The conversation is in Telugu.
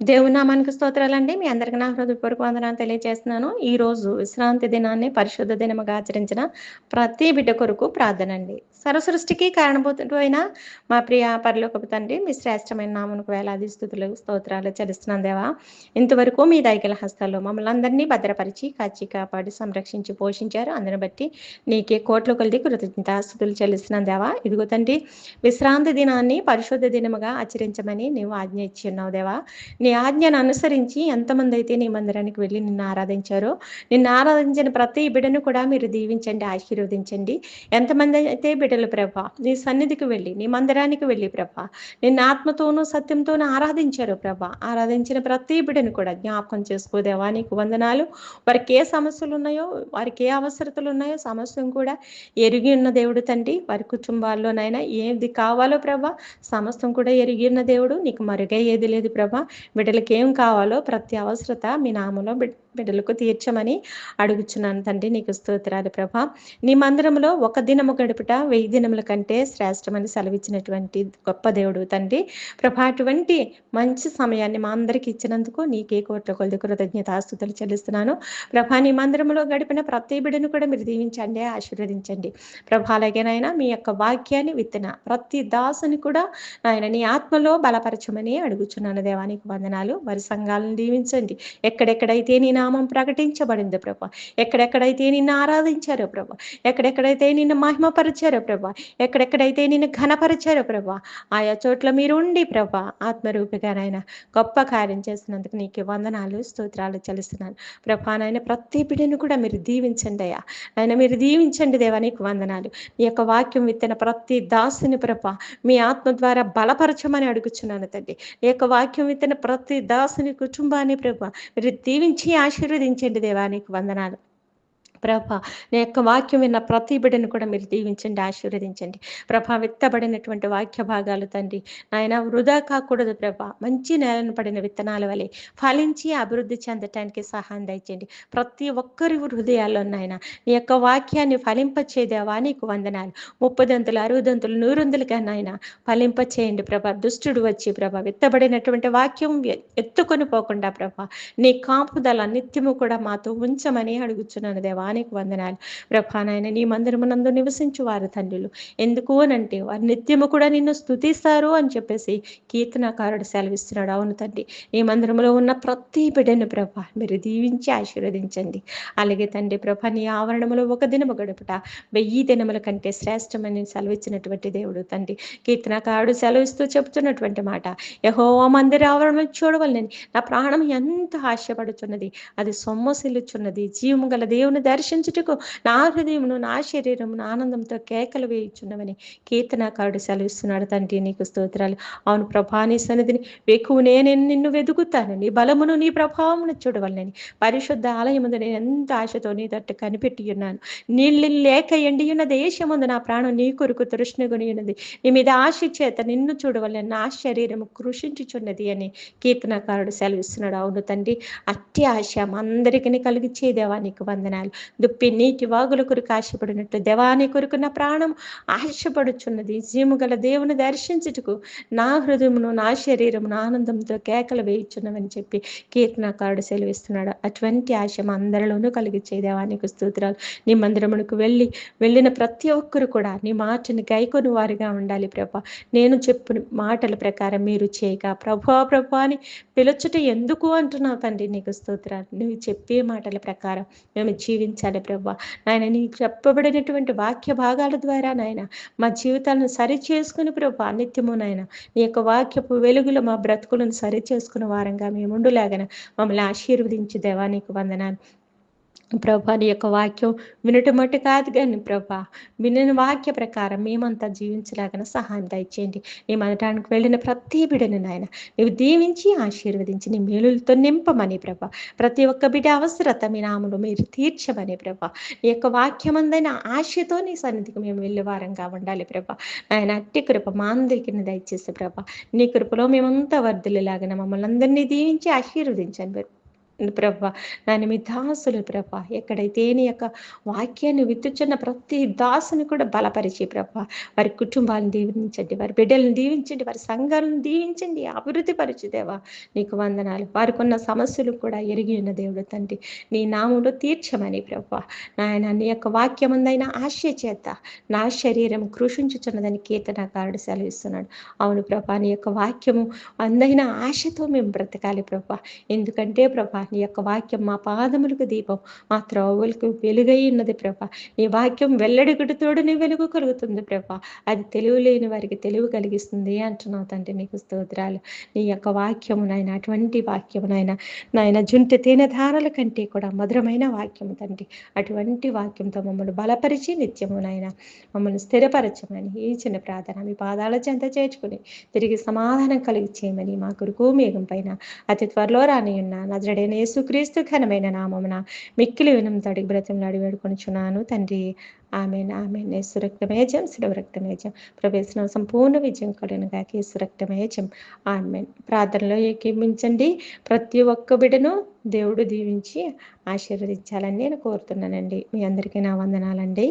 దేవుని నామానికి స్తోత్రాలండి. మీ అందరికి నా హృదయపూర్వక వందనాలు తెలియజేస్తున్నాను. ఈ రోజు విశ్రాంతి దినాన్ని పరిశుద్ధ దినముగా ఆచరించిన ప్రతి బిడ్డ కొరకు ప్రార్థన అండి సర్వసృష్టికి కారణభూతమైన మా ప్రియ పరలోకపు తండ్రి మీ శ్రేష్టమైన నామునికి వేలాది స్థుతులు స్తోత్రాలు చెల్లిస్తున్నాను దేవా. ఇంతవరకు మీ దైకల హస్తాల్లో మమ్మల్ని అందరినీ భద్రపరిచి కాచి కాపాడి సంరక్షించి పోషించారు. అందరిని బట్టి నీకే కోట్ల కొలిది కృతజ్ఞతాస్తుతులు చెల్లిస్తున్నాను దేవా. ఇదిగో తండ్రి విశ్రాంతి దినాన్ని పరిశుద్ధ దినముగా ఆచరించమని నీవు ఆజ్ఞ ఇచ్చి ఉన్నావు దేవా. నీ ఆజ్ఞను అనుసరించి ఎంతమంది అయితే నీ మందిరానికి వెళ్ళి నిన్ను ఆరాధించారో నిన్ను ఆరాధించిన ప్రతి బిడ్డను కూడా మీరు దీవించండి ఆశీర్వదించండి. ఎంతమంది అయితే బిడ్డలు ప్రభా నీ సన్నిధికి వెళ్ళి నీ మందిరానికి వెళ్ళి ప్రభా నిన్ను ఆత్మతోనూ సత్యంతోనూ ఆరాధించారు ప్రభా ఆరాధించిన ప్రతి బిడ్డను కూడా జ్ఞాపకం చేసుకోదేవా నీకు వందనాలు. వారికి ఏ సమస్యలు ఉన్నాయో వారికి ఏ అవసరతలు ఉన్నాయో సమస్యను కూడా ఎరిగి ఉన్న దేవుడు తండ్రి. వారి కుటుంబాల్లోనైనా ఏది కావాలో ప్రభా సమస్తం కూడా ఎరిగి ఉన్న దేవుడు. నీకు మరుగయ్యేది ఏది లేదు ప్రభా. బిడ్డలకి ఏం కావాలో ప్రతి అవసరత మీ నామంలో బిడ్డలకు తీర్చమని అడుగుచున్నాను తండ్రి నీకు స్తోత్రాలు ప్రభా. నీ మందిరంలో ఒక దినము గడుపుట వెయ్యి దినముల కంటే శ్రేష్టమని సెలవిచ్చినటువంటి గొప్ప దేవుడు తండ్రి. ప్రభా అటువంటి మంచి సమయాన్ని మా అందరికి ఇచ్చినందుకు నీకే కోట్ల కొద్ది కృతజ్ఞతాస్తుతులు చెల్లిస్తున్నాను. ప్రభా నీ మందిరంలో గడిపిన ప్రతి బిడ్డను కూడా మీరు దీవించండి ఆశీర్వదించండి. ప్రభా అలాగేనైనా మీ యొక్క వాక్యాన్ని విత్తన ప్రతి దాసుని కూడా ఆయన నీ ఆత్మలో బలపరచమని అడుగుచున్నాను. దేవానికి వందనాలు. వారి సంఘాలను దీవించండి. ఎక్కడెక్కడైతే నేను నామం ప్రకటించబడింది ప్రభా. ఎక్కడెక్కడైతే నిన్ను ఆరాధించారో ప్రభా ఎక్కడెక్కడైతే నిన్ను మహిమపరిచారో ప్రభా ఎక్కడెక్కడైతే నిన్ను ఘనపరిచారో ప్రభా ఆయా చోట్ల మీరు ఉండి ప్రభా ఆత్మరూపిగానైనా గొప్ప కార్యం చేసినందుకు నీకు వందనాలు స్తోత్రాలు చెల్లిస్తున్నాను. ప్రభా నాయన ప్రతి బిడ్డను కూడా మీరు దీవించండి అయ్యా. ఆయన మీరు దీవించండి దేవా నీకు వందనాలు. మీ యొక్క వాక్యం విత్తన ప్రతి దాసుని ప్రభా మీ ఆత్మ ద్వారా బలపరచమని అడుగుచున్నాను తండ్రి. ఈ యొక్క వాక్యం విత్తన ప్రతి దాసుని కుటుంబాన్ని ప్రభా మీరు దీవించి ఆశీర్వదించండి దేవా నీకు వందనాలు. ప్రభ నీ యొక్క వాక్యం విన్న ప్రతి బిడ్డను కూడా మీరు దీవించండి ఆశీర్వదించండి. ప్రభ విత్తబడినటువంటి వాక్య భాగాలు తండ్రి. నాయన వృధా కాకూడదు ప్రభ. మంచి నేలను పడిన విత్తనాల వలె ఫలించి అభివృద్ధి చెందటానికి సహాయం దయచేయండి. ప్రతి ఒక్కరి హృదయాల్లో నాయన నీ యొక్క వాక్యాన్ని ఫలింపచేదేవా నీకు వందనాలు. ముప్పదంతులు అరుదంతులు నూరొందులుగా నాయన ఫలింపచేయండి ప్రభ. దుష్టుడు వచ్చి ప్రభ విత్తబడినటువంటి వాక్యం ఎత్తుకొని పోకుండా ప్రభ నీ కాపుదల నిత్యము కూడా మాతో ఉంచమని అడుగుచున్నాను దేవా. నీకు వందనాలు. ప్రభానాయన నీ మందిరమునందు నివసించు వారు తండ్రులు. ఎందుకు అనంటే వారు నిత్యము కూడా నిన్ను స్థుతిస్తారు అని చెప్పేసి కీర్తనకారుడు సెలవిస్తున్నాడు. అవును తండ్రి నీ మందిరంలో ఉన్న ప్రతి బిడ్డను ప్రభ మీరు దీవించి ఆశీర్వదించండి. అలాగే తండ్రి ప్రభ నీ ఆవరణములో ఒక దినము గడుపుట వెయ్యి దినముల కంటే శ్రేష్టమని సెలవిచ్చినటువంటి దేవుడు తండ్రి. కీర్తనకారుడు సెలవిస్తూ చెబుతున్నటువంటి మాట యహో మందిర ఆవరణలో చూడవలనని నా ప్రాణం ఎంత ఆశపడుచున్నది అది సొమ్మసిల్లుచున్నది జీవము గల దేవుని దర్శించుటకు నా హృదయమును నా శరీరమును ఆనందంతో కేకలు వేయుచున్నవని కీర్తనాకారుడు సెలవిస్తున్నాడు. తండ్రి నీకు స్తోత్రాలు. అవును ప్రభా నీ సన్నిధిని వెక్కువనే నేను నిన్ను వెతుకుతాను నీ బలమును నీ ప్రభావమును చూడవలనని పరిశుద్ధ ఆలయం నేను ఎంత ఆశతో నీ తట్టు కనిపెట్టి ఉన్నాను. నీళ్ళు లేక ఎండి ఉన్న దేశముందు నా ప్రాణం నీ కొరకు తృష్ణగుని ఉన్నది. నీ మీద ఆశ చేత నిన్ను చూడవలని నా శరీరము కృషించుచున్నది అని కీర్తనకారుడు సెలవిస్తున్నాడు. అవును తండ్రి అట్టి ఆశ అందరికీ కలిగించేదేవా నీకు వందనాలు. దుప్పి నీటి వాగుల కొరకు ఆశపడినట్టు దేవాని కొరకు నా ప్రాణం ఆశపడుచున్నది. జీము గల దేవుని దర్శించుటకు నా హృదయమును నా శరీరమును ఆనందంతో కేకలు వేయించున్నవని చెప్పి కీర్తనకారుడు సెలవిస్తున్నాడు. అటువంటి ఆశ మా అందరిలోనూ కలిగించే దేవానికి స్తోత్రాలు. నీ మందిరమునకు వెళ్ళి వెళ్ళిన ప్రతి ఒక్కరు కూడా నీ మాటని గైకొని వారిగా ఉండాలి ప్రభా. నేను చెప్పిన మాటల ప్రకారం మీరు చేయగా ప్రభా ప్రభా అని పిలుచుట ఎందుకు అంటున్నావు తండ్రి నీకు స్తోత్రాలు? నువ్వు చెప్పే మాటల ప్రకారం మేము నడిపించాలి ప్రభా నాయన నీకు చెప్పబడినటువంటి వాక్య భాగాల ద్వారా నాయన మా జీవితాలను సరి చేసుకుని ప్రభా నిత్యము నాయన నీ యొక్క వాక్యపు వెలుగులో మా బ్రతుకులను సరి చేసుకున్న వారంగా మేము ఉండులాగన. మమ్మల్ని ఆశీర్వదించి దేవా నీకు వందనాలు. ప్రభా నీ యొక్క వాక్యం వినటం మట్టు కాదు కానీ ప్రభా వినని వాక్య ప్రకారం మేమంతా జీవించలాగిన సహాయం దయచేయండి. నీ మనటానికి వెళ్ళిన ప్రతి బిడను నాయన నీవు దీవించి ఆశీర్వదించి నీ మేలులతో నింపమని ప్రభా ప్రతి ఒక్క బిడ్డ అవసరత మీ నాములు మీరు తీర్చమని ప్రభా నీ యొక్క వాక్యమందైన ఆశతో నీ సన్నిధికి మేము వెళ్ళేవారంగా ఉండాలి ప్రభా. ఆయన అట్టి కృప మా అందరికీ దయచేసి ప్రభా నీ కృపలో మేమంతా వర్ధులేలాగన మమ్మల్ని అందరినీ దీవించి ఆశీర్వదించండి. ప్రభ. నాయన మీ దాసులు ప్రభ. ఎక్కడైతే నీ యొక్క వాక్యాన్ని విత్తుచున్న ప్రతి దాసుని కూడా బలపరిచి ప్రభ. వారి కుటుంబాలను దీవించండి. వారి బిడ్డలను దీవించండి. వారి సంఘాలను దీవించండి. అభివృద్ధి పరిచిదేవా నీకు వందనాలు. వారికి ఉన్న సమస్యలు కూడా ఎరిగి ఉన్న దేవుడు తండ్రి. నీ నాములో తీర్చమని ప్రభ. నాయన నీ యొక్క వాక్యం ఉందైన ఆశ చేత నా శరీరం కృషించుచున్నదని కీర్తనకారుడు సెలవిస్తున్నాడు. అవును ప్రభా. నీ యొక్క వాక్యము అందైన ఆశతో మేము బ్రతకాలి ప్రభా. ఎందుకంటే ప్రభా నీ యొక్క వాక్యం మా పాదములకు దీపం మా త్రోవులకు వెలుగై ఉన్నది ప్రభ. నీ వాక్యం వెల్లడిగుడితోడు వెలుగు కలుగుతుంది ప్రభ. అది తెలివి లేని వారికి తెలివి కలిగిస్తుంది అంటున్నావు తండ్రి నీకు స్తోత్రాలు. నీ యొక్క వాక్యము నాయన అటువంటి వాక్యము నాయన నాయన జుంటి తేనె ధారల కంటే కూడా మధురమైన వాక్యము తండ్రి. అటువంటి వాక్యంతో మమ్మల్ని బలపరిచి నిత్యము నాయన మమ్మల్ని స్థిరపరచమని ఈ చిన్న ప్రార్థన మీ పాదాల చెంత చేర్చుకుని తిరిగి సమాధానం కలిగి చేయమని మా కొరకు మేఘం పైన అతి త్వరలో రానియున్న నజడైన యేసుక్రీస్తు ఘనమైన నామమున మిక్కిలి వినం తడికి బ్రతంలాడి వేడుకొనిచున్నాను. తండ్రి ఆమెన్ ఆమెన్. యేసు రక్తమేజం శిలవ రక్తమేజం. ప్రవేశనం సంపూర్ణ విజయం కలుగునుగా యేసు రక్తమేజం. ఆమెన్. ప్రార్థనలో ఏకీమించండి ప్రతి ఒక్క బిడను దేవుడు దీవించి ఆశీర్వదించాలని నేను కోరుతున్నానండి. మీ అందరికీ నా వందనాలండి.